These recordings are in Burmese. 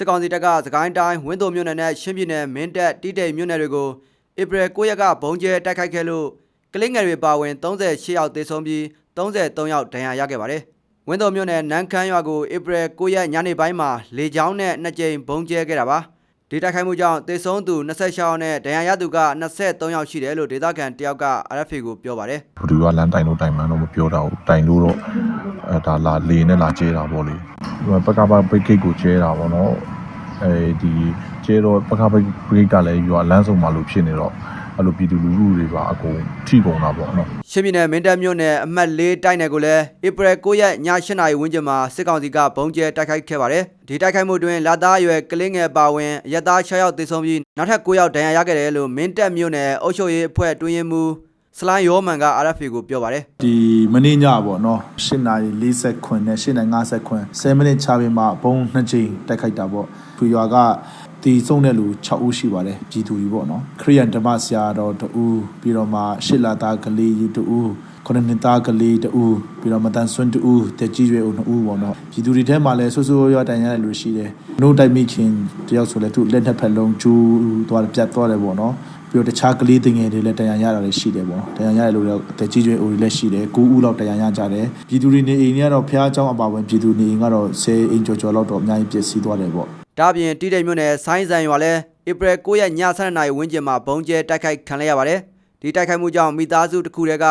စစ်ကောင်စီတပ်ကစကိုင်းတိုင်းဝင်းတုံမြို့နယ်နဲ့ချင်းပြည်နယ်မင်းတပ်တီးတိမ်မြို့နယ်တွေကိုဧပြီ9ရက်ကဘုံကျဲတိုက်ခိုက်ခဲ့လို့ကလင်းငယ်တွေပါဝင်38ယောက်သေဆုံးပြီး33ယောက်ဒဏ်ရာရခဲ့ပါတယ်။ဝင်းတုံမြို့နယ်နန်းခမ်းရွာကိုဧပြီ9ရက်ညနေပိုင်းမှာလေကြောင်းနဲ့နှစ်ကြိမ်ဘုံကျဲခဲ့တာပါ။ဒီတိုက်ခိုက်မှုကြောင့်သေဆုံးသူ26ယောက်နဲ့ဒဏ်ရာရသူက23ယောက်ရှိတယ်လို့ဒေသခံတယောက်က RFA ကိုပြောပါတယ်။ဘယ်သူကလမ်းတိုင်လို့တိုင်မှန်းတော့မပြောတာဘူးတိုင်လို့တော့ အဲဒါလာလေနဲ့လာကျဲတာပေါ့လေဒီမှာပကပပိတ်ဂိတ်ကိုကျဲတာပေါ့နော်အဲဒီကျဲတော့ပကပိတ်ဂိတ်ကလည်းရွာလမ်းစုံမှာလို့ဖြစ်နေတော့အဲ့လိုပြည်သူလူထုတွေပါအကုန်ထိကုန်တာပေါ့နော်ရှင်းပြည်နယ်မင်းတပ်မြို့နယ်အမှတ်၄တိုက်နယ်ကိုလည်းဧပြီ9ရက်ည8နာရီဝန်းကျင်မှာစစ်ကောင်စီကဘုံကျဲတိုက်ခိုက်ခဲ့ပါတယ်။ဒီတိုက်ခိုက်မှုတွင်လာသားရွယ်ကလေးငယ်ပါဝင်အရက်သား6ယောက်သေဆုံးပြီးနောက်ထပ်9ယောက်ဒဏ်ရာရခဲ့တယ်လို့မင်းတပ်မြို့နယ်အုပ်ချုပ်ရေးအဖွဲ့တွင်းရေးမှူး စလိုင်းယောမန်က RFA ကိုပြောပါတယ်ဒီမနေ့ညပေါ့နော်8နာရီ40ခွင်နဲ့8နာရီ50ခွင်10မိနစ်ချပြီးမှဘုံနှစ်ချိန်တိုက်ခိုက်တာပေါ့သူရွာကတီဆုံးတဲ့လူ6ဦးရှိပါတယ်ပြည်သူကြီးပေါ့နော်ခရိယန်ဓမ္မဆရာတော်တူပြီးတော့မှရှစ်လာသားကလေးကြီးတူခုနှစ်နှစ်သားကလေးတူပြီးတော့မတန်ဆွန်းတူတက်ကြီးရွယ်ဦး2ဦးပေါ့နော်ပြည်သူတွေထဲမှာလည်းဆူဆူရွာတိုင်ရတဲ့လူရှိတယ်နှုတ်တိုက်မိခင်တယောက်ဆိုလည်းသူလက်နှစ်ဖက်လုံးကျူးသွားပြတ်သွားတယ်ပေါ့နော် ပြီးတော့တခြားကလေးတင်ငယ်တွေလည်းတရားရတာလည်းရှိတယ်ပေါ့နော်တရားရတယ်လို့လည်းအသက်ကြီးကျွေးအိုတွေလည်းရှိတယ်9ဦးလောက်တရားရကြတယ်ပြည်သူတွေနေအိမ်တွေကတော့ဖះเจ้าအပါဝင်ပြည်သူနေအိမ်ကတော့10အိမ်ကျော်ကျော်လောက်တော့အများကြီးပျက်စီးသွားတယ်ပေါ့ ။ဒါ့အပြင်တိတိမ်မြို့နယ်ဆိုင်းဆန်ရွာလည်းဧပြီ9ရက်ည7နာရီဝန်းကျင်မှာဘုံကျဲတိုက်ခိုက်ခံလိုက်ရပါတယ်။ဒီတိုက်ခိုက်မှုကြောင့်မိသားစုတစ်ခုတည်းက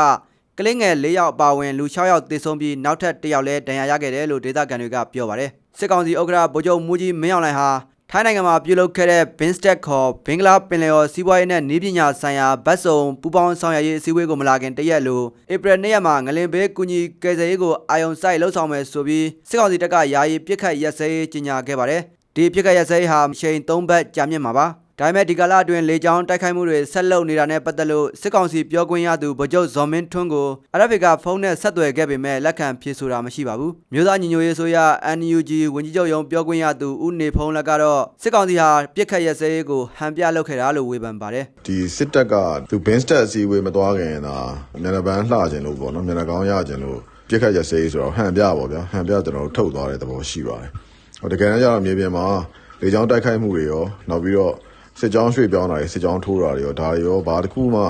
ကလေးငယ်၄ယောက်အပါဝင်လူ6ယောက်သေဆုံးပြီးနောက်ထပ်1ယောက်လည်းဒဏ်ရာရခဲ့တယ်လို့ဒေသခံတွေကပြောပါတယ်။စစ်ကောင်စီဥက္ကဋ္ဌဗိုလ်ချုပ်မူကြီးမင်းအောင်လှိုင်ဟာ ထိုင်းနိုင်ငံမှာပြုလုပ်ခဲ့တဲ့ Binstek ခေါ်ဘင်္ဂလားပင်လယ်ော်စီးပွားရေးနဲ့နည်းပညာဆိုင်ရာဗတ်စုံပူးပေါင်းဆောင်ရွက်ရေးအစည်းအဝေးကိုမလာခင်တရက်လိုဧပြီ၂ရက်မှာငလင်ဘေးကူညီကယ်ဆယ်ရေးကိုအာယုံစိုက်လှုပ်ဆောင်မယ်ဆိုပြီးစစ်ကောင်စီတပ်ကယာယီပြစ်ခတ်ရက်စဲရေးကြီးညာခဲ့ပါတယ်။ဒီပြစ်ခတ်ရက်စဲရေးဟာအချိန်၃ဘတ်ကြာမြင့်မှာပါ။ ဒါပေမဲ့ဒီကာလအတွင်းလေကြောင်းတိုက်ခိုက်မှုတွေဆက်လုပ်နေတာနဲ့ပတ်သက်လို့စစ်ကောင်စီပြောခွင့်ရသူဗိုလ်ချုပ်ဇော်မင်းထွန်းကိုအရဗီကဖုန်းနဲ့ဆက်သွယ်ခဲ့ပေမဲ့လက်ခံဖြေဆိုတာမရှိပါဘူး။မြို့သားညီညွတ်ရေးဆိုရ NUG ဝန်ကြီးချုပ်ရုံးပြောခွင့်ရသူဦးနေဖုံးလက်ကတော့စစ်ကောင်စီဟာပြစ်ခတ်ရက်စဲရေးကိုဟန်ပြလုပ်ခဲ့တာလို့ဝေဖန်ပါတယ်ဒီစစ်တပ်ကသူဘင်းစတက်အစည်းအဝေးမသွားခင်သာမျက်နှာပန်းလှခြင်းလို့ပေါ့နော်မျက်နှာကောင်းရခြင်းလို့ပြက်ခတ်ရစေးဆိုတော့ဟန်ပြပေါ့ဗျာဟန်ပြကျွန်တော်တို့ထုတ်သွားတဲ့သဘောရှိပါတယ်ဟိုတကယ်တမ်းကျတော့မြေပြင်မှာလေကြောင်းတိုက်ခိုက်မှုတွေရောနောက်ပြီးတော့ စစ်ကြောင်းရွှေ့ပြောင်းတာတွေစစ်ကြောင်းထိုးတာတွေရောဒါတွေရောဘာတစ်ခုမှ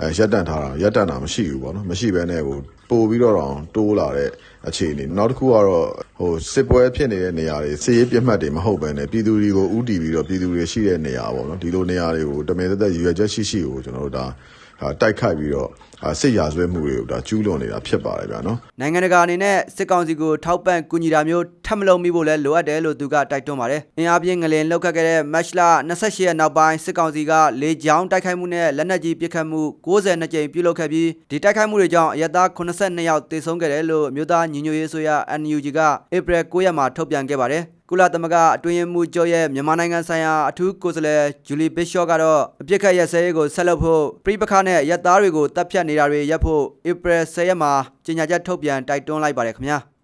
အဲရက်တန့်ထားတာရက်တန့်တာမရှိဘူးပေါ့နော်မရှိဘဲနဲ့ဟိုပို့ပြီးတော့တောင်တိုးလာတဲ့အခြေအနေနောက်တစ်ခုကတော့ဟိုစစ်ပွဲဖြစ်နေတဲ့နေရာတွေစစ်ရေးပြတ်မှတ်တွေမဟုတ်ဘဲနဲ့ပြည်သူတွေကိုဥတီပြီးတော့ပြည်သူတွေရှိတဲ့နေရာပေါ့နော်ဒီလိုနေရာတွေကိုတမင်သက်သက်ရည်ရွယ်ချက်ရှိရှိကိုကျွန်တော်တို့ဒါအာတိုက်ခိုက်ပြီးတော့အာစစ်ရာဇဝဲမှုတွေကိုဒါကျူးလွန်နေတာဖြစ်ပါတယ်ဗျာနော်။နိုင်ငံတကာအနေနဲ့စစ်ကောင်စီကိုထောက်ပံ့ကူညီတာမျိုး ထပ်မလုပ်မိဖို့လဲလိုအပ်တယ်လို့သူကတိုက်တွန်းပါတယ်။အင်အားပြင်းငလင်လောက်ခတ်ခဲ့တဲ့မတ်လ28ရက်နောက်ပိုင်းစစ်ကောင်စီကလေကြောင်းတိုက်ခိုက်မှုနဲ့လက်နက်ကြီးပစ်ခတ်မှု62ကြိမ်ပြုလုပ်ခဲ့ပြီးဒီတိုက်ခိုက်မှုတွေကြောင့်အရက်သား82ယောက်သေဆုံးခဲ့တယ်လို့မြို့သားညီညွတ်ရေးဆိုရ NUG ကဧပြီ9ရက်မှာထုတ်ပြန်ခဲ့ပါတယ်။ကုလသမဂ္ဂအတွင်းရေးမှူးချုပ်ရဲ့မြန်မာနိုင်ငံဆိုင်ရာအထူးကိုယ်စားလှယ်ဂျူလီဘစ်ရှော့ကတော့အပြစ်ခတ်ရက်စဲရေးကိုဆက်လုပ်ဖို့ပြည်ပခါနဲ့ရက်သားတွေကိုတပ်ဖြတ်နေတာတွေရပ်ဖို့ဧပြီ10ရက်မှာကြေညာချက်ထုတ်ပြန်တိုက်တွန်းလိုက်ပါတယ်ခင်ဗျာ။